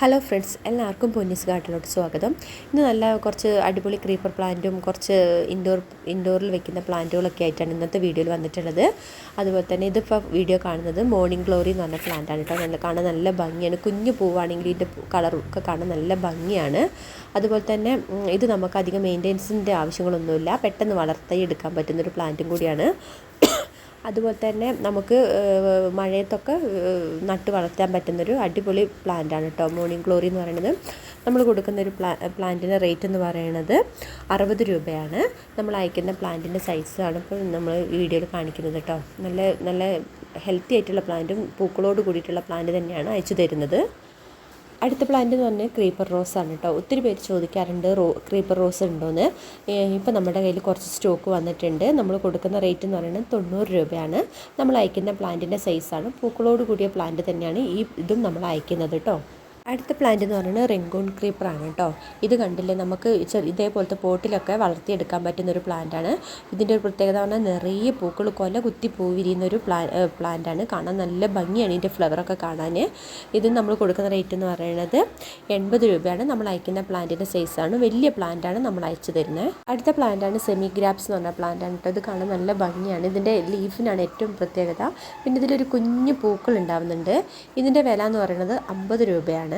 Hello friends എല്ലാവർക്കും പൊന്നിസ് ഗാർഡനിലോട്ട് സ്വാഗതം. ഇന്ന് നല്ല കുറച്ച് അടിപൊളി ക്രീപ്പർ പ്ലാന്റും കുറച്ച് ഇൻഡോർ ഇൻഡോറിൽ വെക്കുന്ന പ്ലാന്റുകളൊക്കെ ആയിട്ടാണ് ഇന്നത്തെ വീഡിയോയിൽ വന്നിട്ടുള്ളത്. അതുപോലെ തന്നെ ഇതിപ്പോൾ വീഡിയോ കാണുന്നത് മോർണിംഗ് ഗ്ലോറി എന്ന് പറഞ്ഞ പ്ലാന്റാണ് കേട്ടോ. നല്ല കാണാൻ നല്ല ഭംഗിയാണ്. കുഞ്ഞു പൂവാണെങ്കിൽ ഇതിന്റെ കളറൊക്കെ കാണാൻ നല്ല ഭംഗിയാണ്. അതുപോലെ തന്നെ ഇത് നമുക്ക് അധികം മെയിന്റെനൻസിന്റെ ആവശ്യങ്ങളൊന്നുമില്ല. പെട്ടെന്ന് വളർത്തി എടുക്കാൻ പറ്റുന്നൊരു പ്ലാന്റും കൂടിയാണ്. അതുപോലെ തന്നെ നമുക്ക് മഴയത്തൊക്കെ നട്ട് വളർത്താൻ പറ്റുന്നൊരു അടിപൊളി പ്ലാന്റാണ് കേട്ടോ മോർണിംഗ് ഗ്ലോറി എന്ന് പറയുന്നത്. നമ്മൾ കൊടുക്കുന്ന ഒരു പ്ലാ പ്ലാന്റിന്റെ റേറ്റ് എന്ന് പറയുന്നത് അറുപത് രൂപയാണ്. നമ്മൾ അയക്കുന്ന പ്ലാന്റിന്റെ സൈസാണ് ഇപ്പോൾ നമ്മൾ വീഡിയോയിൽ കാണിക്കുന്നത് കേട്ടോ നല്ല നല്ല ഹെൽത്തി ആയിട്ടുള്ള പ്ലാന്റും പൂക്കളോട് കൂടിയിട്ടുള്ള പ്ലാന്റ് തന്നെയാണ് അയച്ചു തരുന്നത്. അടുത്ത പ്ലാന്റ് എന്ന് പറഞ്ഞാൽ ക്രീപ്പർ റോസ് ആണ് കേട്ടോ. ഒത്തിരി പേര് ചോദിക്കാറുണ്ട് റോ ക്രീപ്പർ റോസ് ഉണ്ടോയെന്ന് ഇപ്പോൾ നമ്മുടെ കയ്യിൽ കുറച്ച് സ്റ്റോക്ക് വന്നിട്ടുണ്ട്. നമ്മൾ കൊടുക്കുന്ന റേറ്റ് എന്ന് പറയുന്നത് തൊണ്ണൂറ് രൂപയാണ്. നമ്മൾ അയക്കുന്ന പ്ലാന്റിന്റെ സൈസാണ് പൂക്കളോട് കൂടിയ പ്ലാന്റ് തന്നെയാണ് ഈ ഇതും നമ്മൾ അയക്കുന്നത് കേട്ടോ. അടുത്ത പ്ലാന്റ് എന്ന് പറയുന്നത് റെങ്കോൺ ക്രീപ്പറാണ് കേട്ടോ. ഇത് കണ്ടില്ലേ? നമുക്ക് ഇതേപോലത്തെ പോട്ടിലൊക്കെ വളർത്തിയെടുക്കാൻ പറ്റുന്ന ഒരു പ്ലാന്റാണ് ഇതിന്റെ ഒരു പ്രത്യേകത പറഞ്ഞാൽ നിറയെ പൂക്കൾ കൊല കുത്തി പൂ വിരിയുന്ന ഒരു പ്ലാ പ്ലാന്റാണ് കാണാൻ നല്ല ഭംഗിയാണ് ഇതിന്റെ ഫ്ലവറൊക്കെ കാണാൻ. ഇത് നമ്മൾ കൊടുക്കുന്ന റേറ്റ് എന്ന് പറയുന്നത് എൺപത് രൂപയാണ്. നമ്മൾ അയക്കുന്ന പ്ലാന്റിന്റെ സൈസാണ് വലിയ പ്ലാന്റാണ് നമ്മൾ അയച്ചു തരുന്നത് അടുത്ത പ്ലാന്റാണ് സെമി ഗ്രാപ്സ് എന്ന് പറഞ്ഞ പ്ലാന്റാണ് കേട്ടോ. ഇത് കാണാൻ നല്ല ഭംഗിയാണ്. ഇതിന്റെ ലീഫിനാണ് ഏറ്റവും പ്രത്യേകത. പിന്നെ ഇതിലൊരു കുഞ്ഞു പൂക്കൾ ഉണ്ടാവുന്നുണ്ട്. ഇതിന്റെ വില എന്ന് പറയുന്നത് അമ്പത് രൂപയാണ്.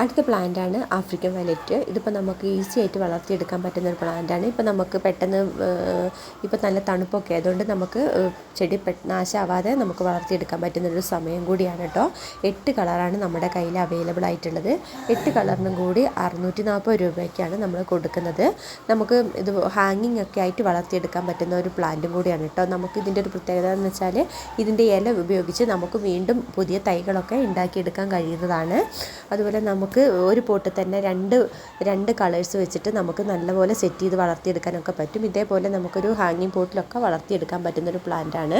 അടുത്ത പ്ലാന്റാണ് ആഫ്രിക്കൻ വയലറ്റ് ഇതിപ്പോൾ നമുക്ക് ഈസി ആയിട്ട് വളർത്തിയെടുക്കാൻ പറ്റുന്ന ഒരു പ്ലാന്റാണ് ഇപ്പോൾ നമുക്ക് പെട്ടെന്ന് ഇപ്പോൾ നല്ല തണുപ്പൊക്കെ ആയതുകൊണ്ട് നമുക്ക് ചെടി നാശമാവാതെ നമുക്ക് വളർത്തിയെടുക്കാൻ പറ്റുന്ന ഒരു സമയം കൂടിയാണ് കേട്ടോ എട്ട് കളറാണ് നമ്മുടെ കയ്യിൽ അവൈലബിൾ ആയിട്ടുള്ളത്. എട്ട് കളറിനും കൂടി അറുന്നൂറ്റി നാൽപ്പത് രൂപയ്ക്കാണ് നമ്മൾ കൊടുക്കുന്നത്. നമുക്ക് ഇത് ഹാങ്ങിങ് ഒക്കെ ആയിട്ട് വളർത്തിയെടുക്കാൻ പറ്റുന്ന ഒരു പ്ലാന്റും കൂടിയാണ് കേട്ടോ നമുക്ക് ഇതിന്റെ ഒരു പ്രത്യേകത എന്ന് വെച്ചാൽ ഇതിന്റെ ഇല ഉപയോഗിച്ച് നമുക്ക് വീണ്ടും പുതിയ തൈകളൊക്കെ ഉണ്ടാക്കിയെടുക്കാൻ കഴിയുന്നതാണ്. അതുപോലെ നമുക്ക് ഒരു പോട്ടിൽ തന്നെ രണ്ട് രണ്ട് കളേഴ്സ് വെച്ചിട്ട് നമുക്ക് നല്ലപോലെ സെറ്റ് ചെയ്ത് വളർത്തിയെടുക്കാനൊക്കെ പറ്റും. ഇതേപോലെ നമുക്കൊരു ഹാങ്ങിങ് പോട്ടിലൊക്കെ വളർത്തിയെടുക്കാൻ പറ്റുന്നൊരു പ്ലാന്റാണ്